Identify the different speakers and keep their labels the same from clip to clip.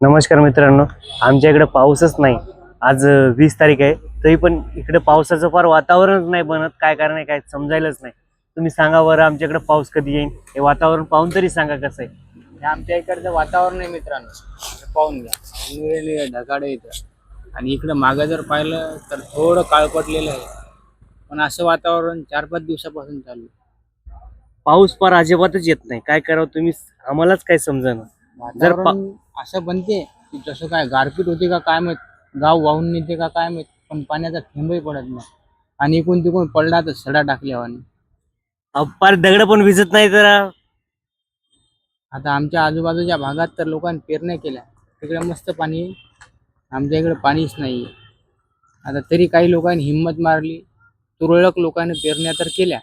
Speaker 1: नमस्कार मित्रांनो आमच्या इकडे पाऊसच नाही. आज वीस तारीख आहे. तरी पण इकडे पावसाचं फार वातावरणच नाही बनत. काय कारण आहे काय समजायलाच नाही. तुम्ही सांगा बरं आमच्याकडे पाऊस कधी येईल हे वातावरण पाहून तरी सांगा कसं आहे.
Speaker 2: हे आमच्या इकडचं वातावरण आहे मित्रांनो. हे पाहून घ्या. निळे निळे ढगाडे इथं. आणि इकडं मागं जर पाहिलं तर थोडं काळपटलेलं आहे. पण असं वातावरण चार पाच दिवसापासून चालू आहे.
Speaker 1: पाऊस फार अजिबातच येत नाही. काय करावं तुम्ही आम्हालाच काय समजा जर पा-
Speaker 2: वातावरण असं बनते की जसं काय गारपीट होते का काय माहीत? गाव वाहून नेते का काय माहीत? पण पाण्याचा थेंबही पडत नाही. आणि इकडून तिकडून पडला तर सडा टाकल्यावानी.
Speaker 1: फार दगड पण भिजत नाही तर?
Speaker 2: आता आमच्या आजूबाजूच्या भागात तर लोकांनी पेरण्या केल्या तिकडे मस्त पाणी आहे. आमच्या इकडे पाणीच नाही आहे. आता तरी काही लोकांनी हिंमत मारली. तुरळक लोकांनी पेरण्या तर केल्या.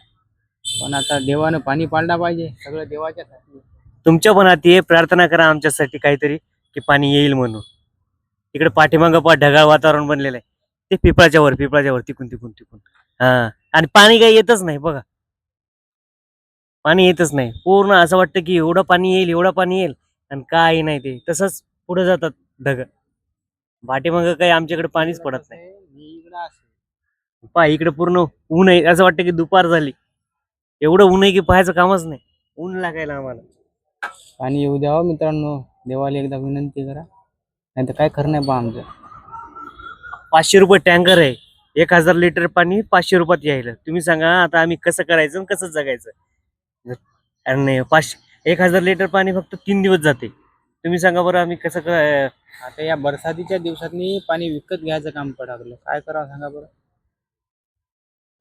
Speaker 2: पण आता देवानं पाणी पाडला पाहिजे. सगळं देवाच्याच हाती आहे.
Speaker 1: तुमच्या पण हाती आहे प्रार्थना करा आमच्यासाठी काहीतरी की पाणी येईल म्हणून. इकडे पाठीमागं पा ढगाळ वातावरण बनलेलं आहे. ते पिपळाच्या वर पिपळाच्या वर तिकून तिकून तिकून. हा. आणि पाणी काही येतच नाही बघा. पाणी येतच नाही. पूर्ण असं वाटतं की एवढं पाणी येईल एवढं पाणी येईल आणि काही नाही ते. तसंच पुढे जातात ढग. पाठीमागं काही आमच्याकडे पाणीच पडत नाही.
Speaker 2: मी
Speaker 1: पहा इकडे पूर्ण ऊन आहे. असं वाटतं की दुपार झाली. एवढं ऊन आहे की पाहायचं कामच नाही. ऊन लागायला आम्हाला.
Speaker 2: पाणी येऊ द्यावं मित्रांनो. देवाला एकदा विनंती करा. नाही तर काय खरं नाही बा आमचं.
Speaker 1: पाचशे रुपये टँकर आहे. एक हजार लिटर पाणी पाचशे रुपयात यायला. तुम्ही सांगा आता आम्ही कसं करायचं आणि कसं जगायचं? आणि पाचशे एक हजार लिटर पाणी फक्त तीन दिवस जाते. तुम्ही सांगा बरं आम्ही कसं काय
Speaker 2: आता या बरसातीच्या दिवसातनी पाणी विकत घ्यायचं काम पडाकलं काय करावं सांगा बरं?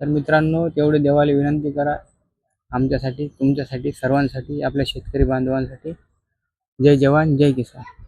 Speaker 2: तर मित्रांनो तेवढे देवाला विनंती करा. आमच्यासाठी तुमच्यासाठी सर्वांसाठी आपल्या शेतकरी बांधवांसाठी. जय जवान जय किसान.